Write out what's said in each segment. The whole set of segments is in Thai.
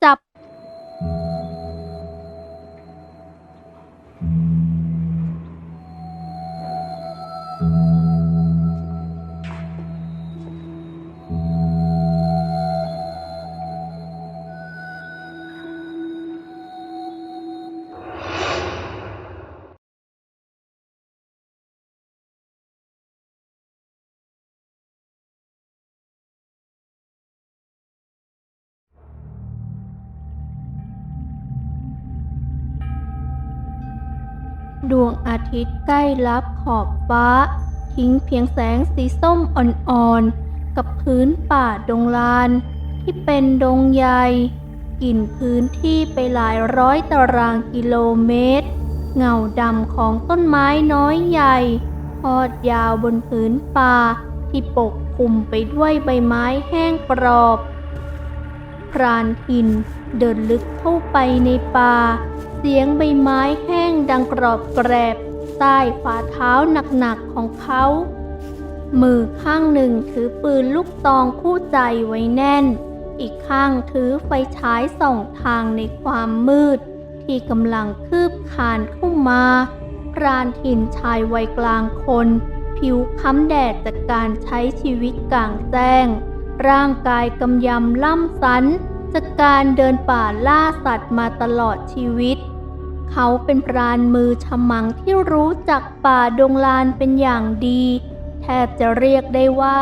ใดวงอาทิตย์ใกล้ลับขอบฟ้า ทิ้งเพียงแสงสีส้มอ่อนๆ กับพื้นป่าดงลาน ที่เป็นดงใหญ่กินพื้นที่ไปหลายร้อยตารางกิโลเมตร เงาดำของต้นไม้น้อยใหญ่ทอดยาวบนพื้นป่าที่ปกคลุมไปด้วยใบไม้แห้งกรอบ พรานทินเดินลึกเข้าไปในป่า เสียงใบไม้แห้งดังกรอบแกรบใต้ฝ่าเท้าหนักๆของเขา มือข้างหนึ่งถือปืนลูกตองคู่ใจไว้แน่น อีกข้างถือไฟฉายส่องทางในความมืด ที่กำลังคืบคานเข้ามา พรานถิ่นชายวัยกลางคน ผิวค้ำแดดจากการใช้ชีวิตกลางแจ้ง ร่างกายกำยำล่ำสัน จากการเดินป่าล่าสัตว์มาตลอดชีวิต เขาเป็นพรานมือฉมังที่รู้จักป่าดงลานเป็นอย่างดี แทบจะเรียกได้ว่า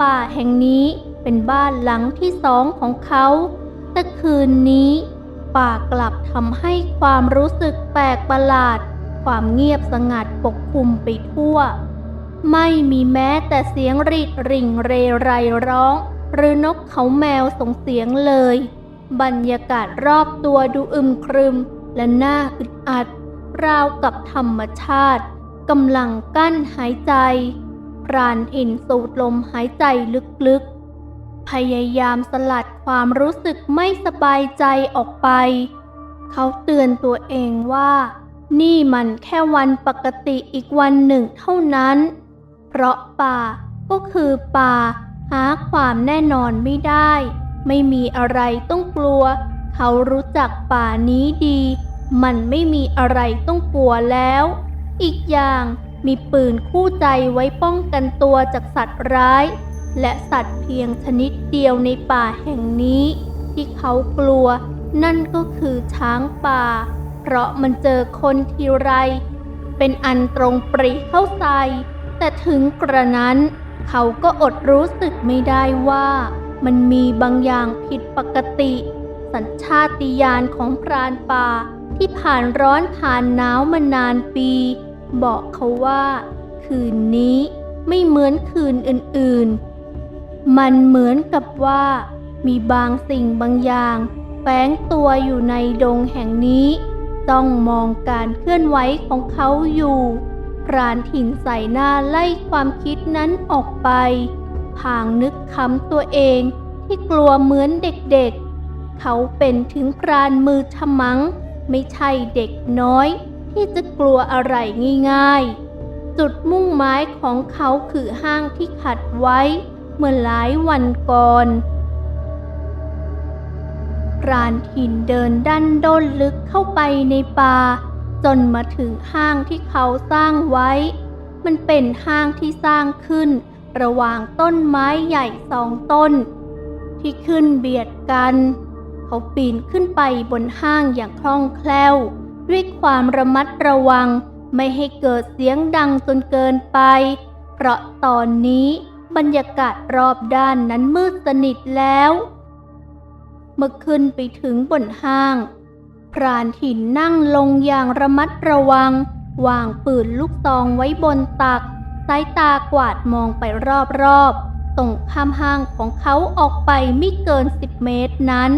ป่าแห่งนี้เป็นบ้านหลังที่สองของเขา แต่คืนนี้ ป่ากลับทำให้ความรู้สึกแปลกประหลาด ความเงียบสงัดปกคลุมไปทั่ว ไม่มีแม้แต่เสียงรีดริ่งเรไรร้อง หรือนกเขาแมวส่งเสียงเลย บรรยากาศรอบตัวดูอึมครึม และน่าอึดอัด ราวกับธรรมชาติกำลังกั้นหายใจ พรานอินสูดลมหายใจลึกๆ พยายามสลัดความรู้สึกไม่สบายใจออกไป เขาเตือนตัวเองว่า นี่มันแค่วันปกติอีกวันหนึ่งเท่านั้น เพราะป่าก็คือป่า หาความแน่นอนไม่ได้ ไม่มีอะไรต้องกลัว เขารู้จักป่านี้ดี มันไม่มีอะไรต้องกลัวแล้ว อีกอย่างมีปืนคู่ใจไว้ป้องกันตัวจากสัตว์ร้าย และสัตว์เพียงชนิดเดียวในป่าแห่งนี้ ที่เขากลัว นั่นก็คือช้างป่า เพราะมันเจอคนทีไร เป็นอันตรงปรีเข้าใส่แต่ถึงกระนั้น เขาก็อดรู้สึกไม่ได้ว่ามันมีบางอย่างผิดปกติ สัญชาติญาณของพรานป่าที่ผ่านร้อนผ่านหนาวมานานปี บอกเขาว่า คืนนี้ไม่เหมือนคืนอื่นๆ มันเหมือนกับว่า มีบางสิ่งบางอย่างแฝงตัวอยู่ในดงแห่งนี้ ต้องมองการเคลื่อนไหวของเขาอยู่ พรานถิ่นใส่หน้าไล่ความคิดนั้นออกไปพางนึกคำตัวเองที่กลัวเหมือนเด็กๆ เขาเป็นถึงพรานมือฉมัง ไม่ใช่เด็กน้อย ที่จะกลัวอะไรง่ายๆ จุดมุ่งหมายของเขาคือห้างที่ขัดไว้ เมื่อหลายวันก่อนพรานถิ่นเดินดันด้นลึกเข้าไปในป่า จนมาถึงห้างที่เขาสร้างไว้ มันเป็นห้างที่สร้างขึ้น ระหว่างต้นไม้ใหญ่สองต้น ที่ขึ้นเบียดกัน เขาปีนขึ้นไปบนห้างอย่างคล่องแคล่ว ด้วยความระมัดระวังไม่ให้เกิดเสียงดังจนเกินไป เพราะตอนนี้บรรยากาศรอบด้านนั้นมืดสนิทแล้ว เมื่อขึ้นไปถึงบนห้าง พรานถิ่นนั่งลงอย่างระมัดระวัง วางปืนลูกซองไว้บนตัก สายตากวาดมองไปรอบๆตรงข้ามห้างของเขาออกไปไม่เกินสิบเมตรนั้น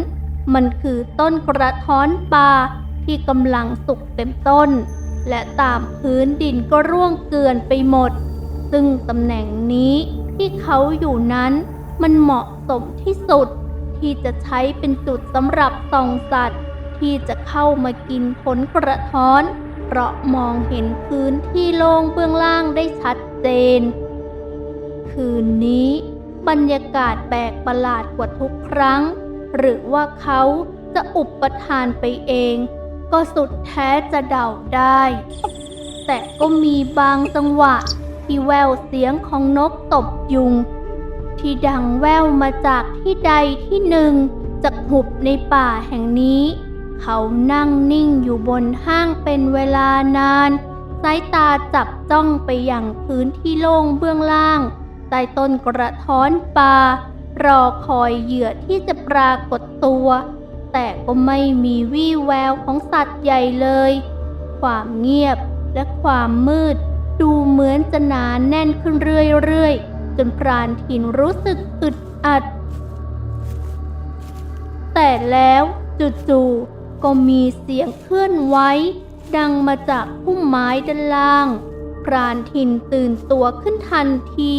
มันคือต้นกระท้อนป่าที่กำลังสุกเต็มต้น และตามพื้นดินก็ร่วงเกลื่อนไปหมด ซึ่งตำแหน่งนี้ที่เขาอยู่นั้น มันเหมาะสมที่สุด ที่จะใช้เป็นจุดสำหรับส่องสัตว์ ที่จะเข้ามากินผลกระท้อน เพราะมองเห็นพื้นที่โล่งเบื้องล่างได้ชัดเจน คืนนี้บรรยากาศแปลกประหลาดกว่าทุกครั้ง หรือว่าเขาจะอุปทานไปเอง ก็สุดแท้จะเดาได้ แต่ก็มีบางจังหวะที่แววเสียงของนกตบยุง ที่ดังแววมาจากที่ใดที่หนึ่งจากหุบในป่าแห่งนี้ เขานั่งนิ่งอยู่บนห้างเป็นเวลานาน สายตาจับจ้องไปอย่างพื้นที่โล่งเบื้องล่างใต้ต้นกระท้อนป่ารอคอยเหยื่อที่จะปรากฏตัว แต่ก็ไม่มีวี่แววของสัตว์ใหญ่เลย ความเงียบและความมืด ดูเหมือนจะหนาแน่นขึ้นเรื่อยๆ จนพรานถิ่นรู้สึกอึดอัด แต่แล้วจู่ๆ ก็มีเสียงเคลื่อนไหวดังมาจากพุ่มไม้ด้านล่าง พรานถิ่นตื่นตัวขึ้นทันที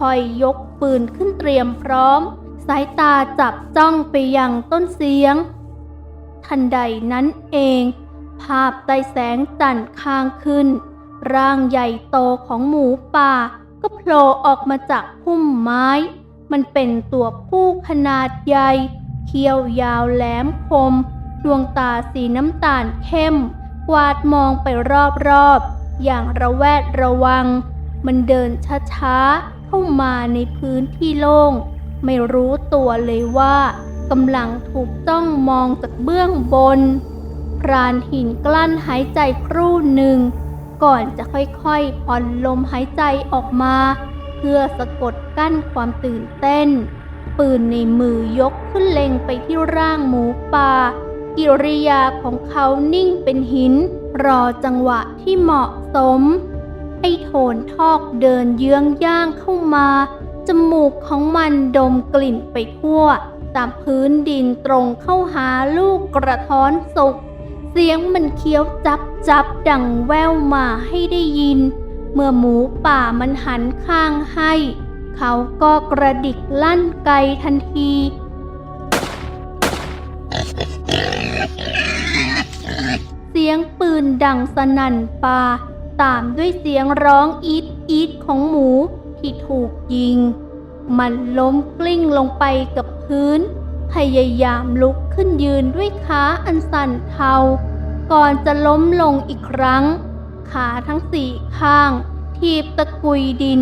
ค่อยๆยกปืนขึ้นเตรียมพร้อม สายตาจับจ้องไปยังต้นเสียง ทันใดนั้นเอง ภาพใต้แสงจันทร์ข้างขึ้น ร่างใหญ่โตของหมูป่า ก็โผล่ออกมาจากพุ่มไม้ มันเป็นตัวผู้ขนาดใหญ่ เขี้ยวยาวแหลมคม ดวงตาสีน้ำตาลเข้ม กวาดมองไปรอบๆ อย่างระแวดระวัง มันเดินช้าๆ เข้ามาในพื้นที่โล่ง ไม่รู้ตัวเลยว่ากำลังถูกจ้องมองจากเบื้องบน พรานหินกลั้นหายใจครู่หนึ่ง ก่อนจะค่อยๆผ่อนลมหายใจออกมา เพื่อสะกดกั้นความตื่นเต้น ปืนในมือยกขึ้นเล็งไปที่ร่างหมูป่า กิริยาของเขานิ่งเป็นหิน รอจังหวะที่เหมาะสม ไอ้โทนทอกเดินเยื้องย่างเข้ามา จมูกของมันดมกลิ่นไปทั่ว ตามพื้นดินตรงเข้าหาลูกกระท้อนสุก เสียงมันเคี้ยวจับจับดังแววมาให้ได้ยิน เมื่อหมูป่ามันหันข้างให้ เขาก็กระดิกลั่นไกทันที สียงปืนดังสนั่นป่า ตามด้วยเสียงร้องอีดอีดของหมูที่ถูกยิง มันล้มกลิ้งลงไปกับพื้น พยายามลุกขึ้นยืนด้วยขาอันสั่นเทา ก่อนจะล้มลงอีกครั้ง ขาทั้งสี่ข้าง ทีบตะกุยดิน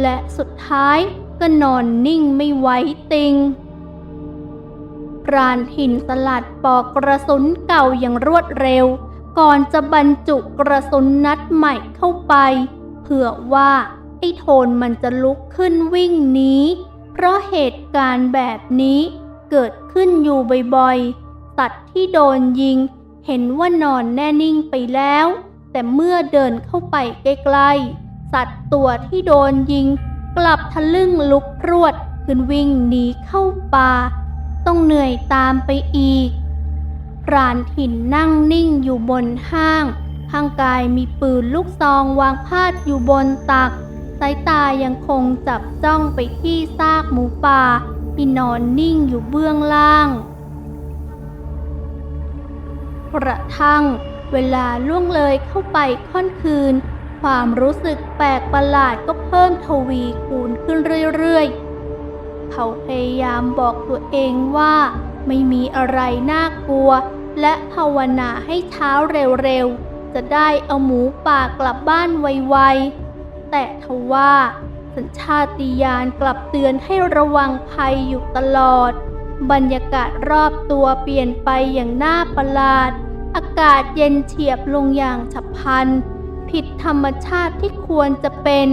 และสุดท้ายก็นอนนิ่งไม่ไหวติงพรานถิ่นสลัดปอกกระสุนเก่าอย่างรวดเร็ว ก่อนจะบรรจุกระสุนนัดใหม่เข้าไป เผื่อว่าไอ้โทนมันจะลุกขึ้นวิ่งหนีเพราะเหตุการณ์แบบนี้เกิดขึ้นอยู่บ่อยๆสัตว์ที่โดนยิง เห็นว่านอนแน่นิ่งไปแล้ว แต่เมื่อเดินเข้าไปใกล้ๆสัตว์ตัวที่โดนยิง กลับทะลึ่งลุกพรวดขึ้นวิ่งหนีเข้าป่า ต้องเหนื่อยตามไปอีก พรานถิ่นนั่งนิ่งอยู่บนห้าง ข้างกายมีปืนลูกซองวางพาดอยู่บนตัก สายตายังคงจับจ้องไปที่ซากหมูป่าที่นอนนิ่งอยู่เบื้องล่าง กระทั่งเวลาล่วงเลยเข้าไปค่อนคืน ความรู้สึกแปลกประหลาดก็เพิ่มทวีคูณขึ้นเรื่อยๆ เขาพยายามบอกตัวเองว่า ไม่มีอะไรน่ากลัว และภาวนาให้เช้าเร็วๆ จะได้เอาหมูป่ากลับบ้านไวๆ แต่ทว่าสัญชาติญาณกลับเตือนให้ระวังภัยอยู่ตลอด บรรยากาศรอบตัวเปลี่ยนไปอย่างน่าประหลาด อากาศเย็นเฉียบลงอย่างฉับพลัน ผิดธรรมชาติที่ควรจะเป็น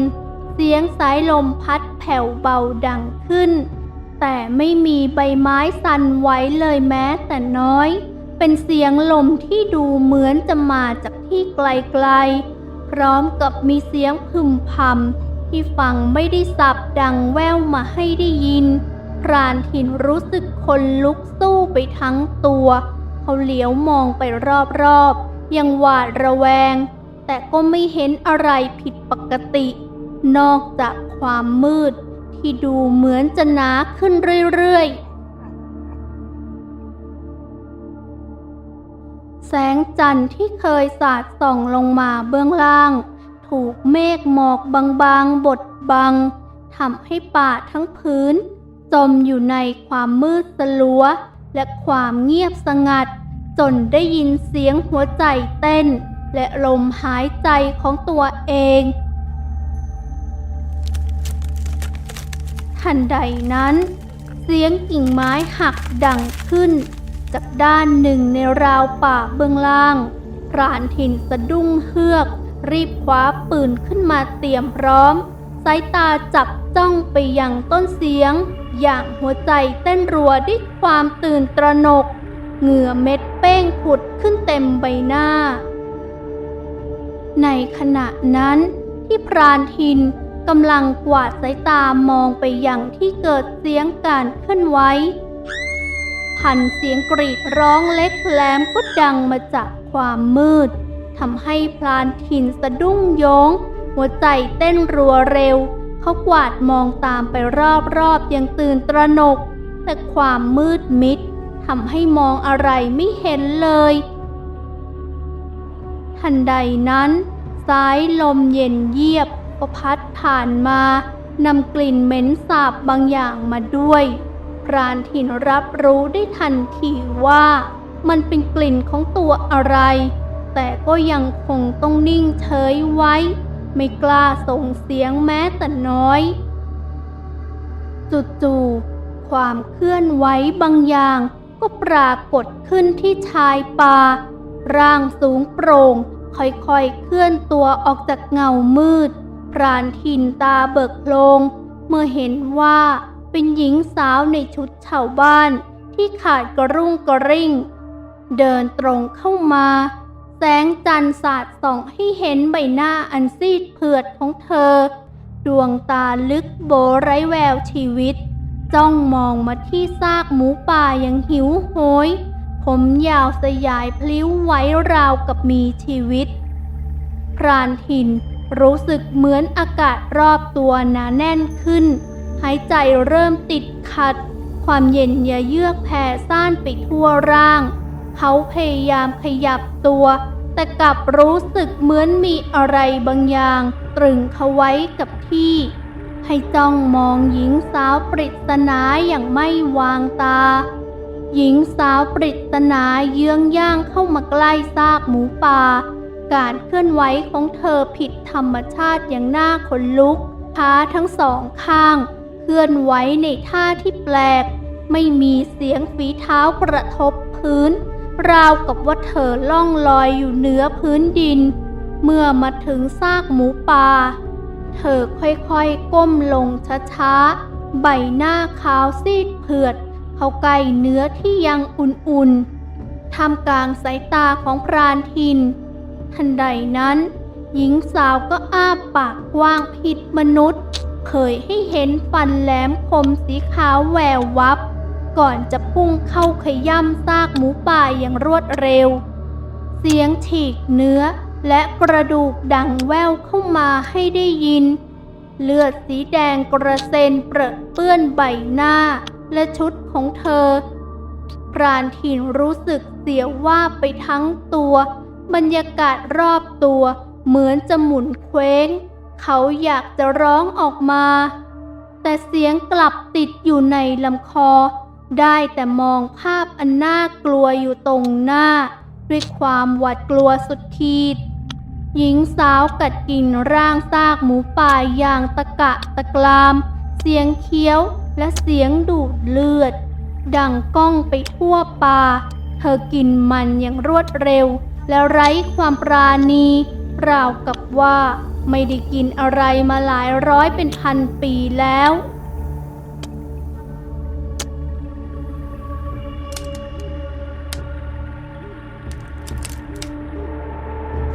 เสียงสายลมพัดแผ่วเบาดังขึ้น แต่ไม่มีใบไม้สั่นไหวเลยแม้แต่น้อย เป็นเสียงลมที่ดูเหมือนจะมาจากที่ไกลๆ พร้อมกับมีเสียงพึมพำที่ฟังไม่ได้สับดังแว่วมาให้ได้ยิน พรานถิ่นรู้สึกคนลุกสู้ไปทั้งตัว เขาเหลียวมองไปรอบๆ ยังหวาดระแวง แต่ก็ไม่เห็นอะไรผิดปกติ นอกจากความมืด ที่ดูเหมือนจะหนาขึ้นเรื่อยๆ แสงจันทร์ที่เคยสาดส่องลงมาเบื้องล่าง ถูกเมฆหมอกบางๆ บดบังทำให้ป่าทั้งพื้น จมอยู่ในความมืดสลัว และความเงียบสงัด จนได้ยินเสียงหัวใจเต้น และลมหายใจของตัวเอง ทันใดนั้น เสียงกิ่งไม้หักดังขึ้น จากด้านหนึ่งในราวป่าเบื้องล่างพรานถิ่นสะดุ้งเฮือก รีบคว้าปืนขึ้นมาเตรียมพร้อม สายตาจับจ้องไปยังต้นเสียง อย่างหัวใจเต้นรัวด้วยความตื่นตระหนก เหงื่อเม็ดเป้งผุดขึ้นเต็มใบหน้า ในขณะนั้นที่พรานทิน กำลังกวาดสายตามองไปยังที่เกิดเสียงการเคลื่อนไหวพันเสียงกรีดร้องเล็กแหลมก็ดังมาจากความมืดทำให้พรานทินสะดุ้งโยง หัวใจเต้นรัวเร็ว เขากวาดมองตามไปรอบๆอย่างตื่นตระหนก แต่ความมืดมิดทำให้มองอะไรไม่เห็นเลย ทันใดนั้น สายลมเย็นเยียบ ก็พัดผ่านมานำกลิ่นเหม็นสาบบางอย่างมาด้วย พรานถิ่นรับรู้ได้ทันทีว่ามันเป็นกลิ่นของตัวอะไร แต่ก็ยังคงต้องนิ่งเฉยไว้ ไม่กล้าส่งเสียงแม้แต่น้อย จู่ๆความเคลื่อนไหวบางอย่างก็ปรากฏขึ้นที่ชายป่า ร่างสูงโปร่งค่อยๆเคลื่อนตัวออกจากเงามืด รานทินตาเบิกโลง เมื่อเห็นว่าเป็นหญิงสาวในชุดชาวบ้านที่ขาดกระรุ่งกระริ่ง เดินตรงเข้ามา แสงจันทร์สาดส่องให้เห็นใบหน้าอันซีดเผือดของเธอ ดวงตาลึกโบไร้แววชีวิต จ้องมองมาที่ซากหมูป่าอย่างหิวโหย ผมยาวสยายพลิ้วไหวราวกับมีชีวิต พรานถิ่น รู้สึกเหมือนอากาศรอบตัวหนาแน่นขึ้น หายใจเริ่มติดขัด ความเย็นยาเยือกแผ่ซ่านไปทั่วร่าง เขาพยายามขยับตัว แต่กลับรู้สึกเหมือนมีอะไรบางอย่าง ตรึงเขาไว้กับที่ ให้จ้องมองหญิงสาวปริศนาอย่างไม่วางตา หญิงสาวปริศนาเยื้องย่างเข้ามาใกล้ซากหมูป่า การเคลื่อนไหวของเธอผิดธรรมชาติอย่างน่าขนลุกขาทั้งสองข้าง เคลื่อนไหวในท่าที่แปลก ไม่มีเสียงฝีเท้ากระทบพื้น ราวกับว่าเธอล่องลอยอยู่เหนือพื้นดิน เมื่อมาถึงซากหมูป่า เธอค่อยๆก้มลงช้าๆ ใบหน้าขาวซีดเผือด เข้าใกล้เนื้อที่ยังอุ่นๆท่ามกลางสายตาของพรานทิน ทันใดนั้น หญิงสาวก็อ้าปากกว้างผิดมนุษย์ เคยให้เห็นฟันแหลมคมสีขาวแวววับ ก่อนจะพุ่งเข้าขย่ำซากหมูป่าอย่างรวดเร็ว เสียงฉีกเนื้อและกระดูกดังแว่วเข้ามาให้ได้ยิน เลือดสีแดงกระเซ็นเปรอะเปื้อนใบหน้า และชุดของเธอพรานถิ่นรู้สึกเสียวว่าไปทั้งตัว บรรยากาศรอบตัวเหมือนจะหมุนเคว้ง เขาอยากจะร้องออกมา แต่เสียงกลับติดอยู่ในลำคอ ได้แต่มองภาพอันน่ากลัวอยู่ตรงหน้า ด้วยความหวาดกลัวสุดขีด หญิงสาวกัดกินร่างซากหมูป่าอย่างตะกะตะกราม เสียงเคี้ยวและเสียงดูดเลือด ดังก้องไปทั่วป่า เธอกินมันอย่างรวดเร็ว และไร้ความปราณีราวกับว่าไม่ได้กินอะไรมาหลายร้อยเป็นพันปีแล้ว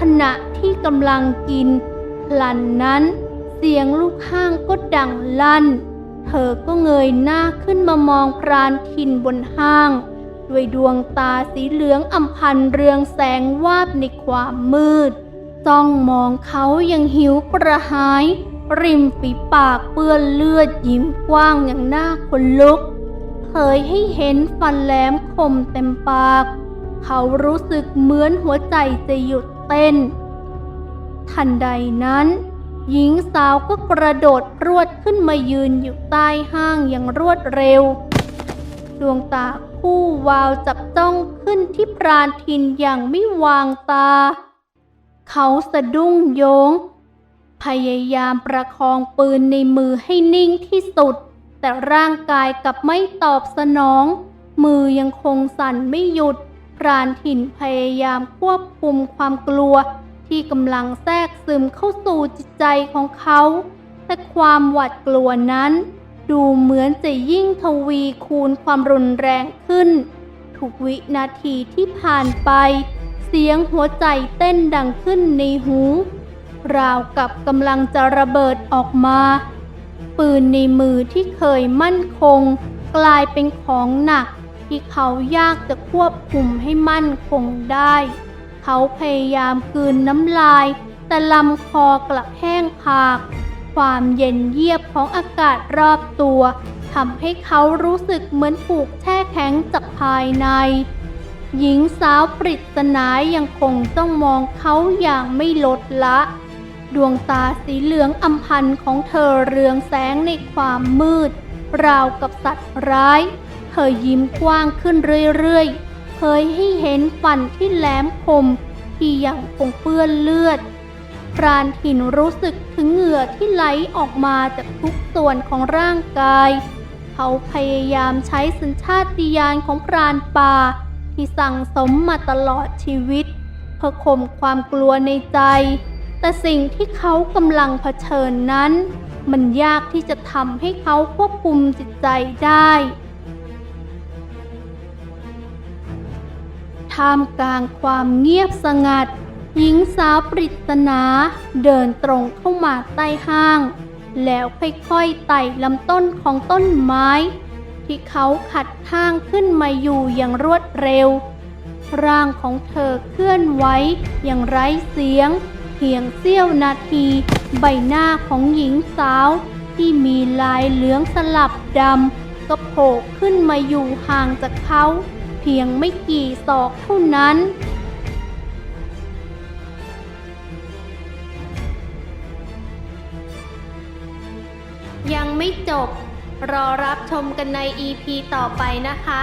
ขณะที่กำลังกินพลันนั้นเสียงลูกห้างก็ดังลั่น เธอก็เงยหน้าขึ้นมามองพรานทินบนห้าง ด้วยดวงตาสีเหลืองอำพันเรืองแสงวาบในความมืดจ้องมองเขายังหิวกระหาย ริมฝีปากเปื้อนเลือดยิ้มกว้างอย่างน่าขนลุกเผยให้เห็นฟันแหลมคมเต็มปาก เขารู้สึกเหมือนหัวใจจะหยุดเต้น ทันใดนั้น หญิงสาวก็กระโดดรวดขึ้นมายืนอยู่ใต้ห้างอย่างรวดเร็ว ดวงตา ผู้วาวจับจ้องขึ้นที่พรานทินอย่างไม่วางตา เขาสะดุ้งโยง พยายามประคองปืนในมือให้นิ่งที่สุด แต่ร่างกายกลับไม่ตอบสนอง มือยังคงสั่นไม่หยุดพรานถิ่นพยายามควบคุมความกลัวที่กำลังแทรกซึมเข้าสู่จิตใจของเขา แต่ความหวาดกลัวนั้น ดูเหมือนจะยิ่งทวีคูณความรุนแรงขึ้น ทุกวินาทีที่ผ่านไป เสียงหัวใจเต้นดังขึ้นในหู ราวกับกำลังจะระเบิดออกมา ปืนในมือที่เคยมั่นคง กลายเป็นของหนักที่เขายากจะควบคุมให้มั่นคงได้ เขาพยายามกลืนน้ำลาย แต่ลำคอกลับแห้งผาก ความเย็นเยียบของอากาศรอบตัวทำให้เขารู้สึกเหมือนถูกแช่แข็งจากภายใน หญิงสาวปริศนายังคงต้องมองเขาอย่างไม่ลดละ ดวงตาสีเหลืองอำพันของเธอเรืองแสงในความมืด ราวกับสัตว์ร้าย เธอยิ้มกว้างขึ้นเรื่อยๆ เผยให้เห็นฟันที่แหลมคมที่ยังคงเปื้อนเลือด พรานถิ่นรู้สึกถึงเหงื่อที่ไหลออกมาจากทุกส่วนของร่างกาย เขาพยายามใช้สัญชาตญาณของพรานป่า ที่สั่งสมมาตลอดชีวิตเพื่อข่มความกลัวในใจ แต่สิ่งที่เขากำลังเผชิญนั้น มันยากที่จะทำให้เขาควบคุมจิตใจได้ท่ามกลางความเงียบสงัด หญิงสาวปริศนาเดินตรงเข้ามาใต้ห้าง แล้วค่อยๆไต่ลำต้นของต้นไม้ ที่เขาขัดทางขึ้นมาอยู่อย่างรวดเร็ว ร่างของเธอเคลื่อนไหวอย่างไร้เสียงเพียงเสี้ยวนาที ใบหน้าของหญิงสาว ที่มีลายเหลืองสลับดำก็โผล่ขึ้นมาอยู่ห่างจากเขา เพียงไม่กี่ศอกเท่านั้น ไม่จบ รอรับชมกันใน EP ต่อไปนะคะ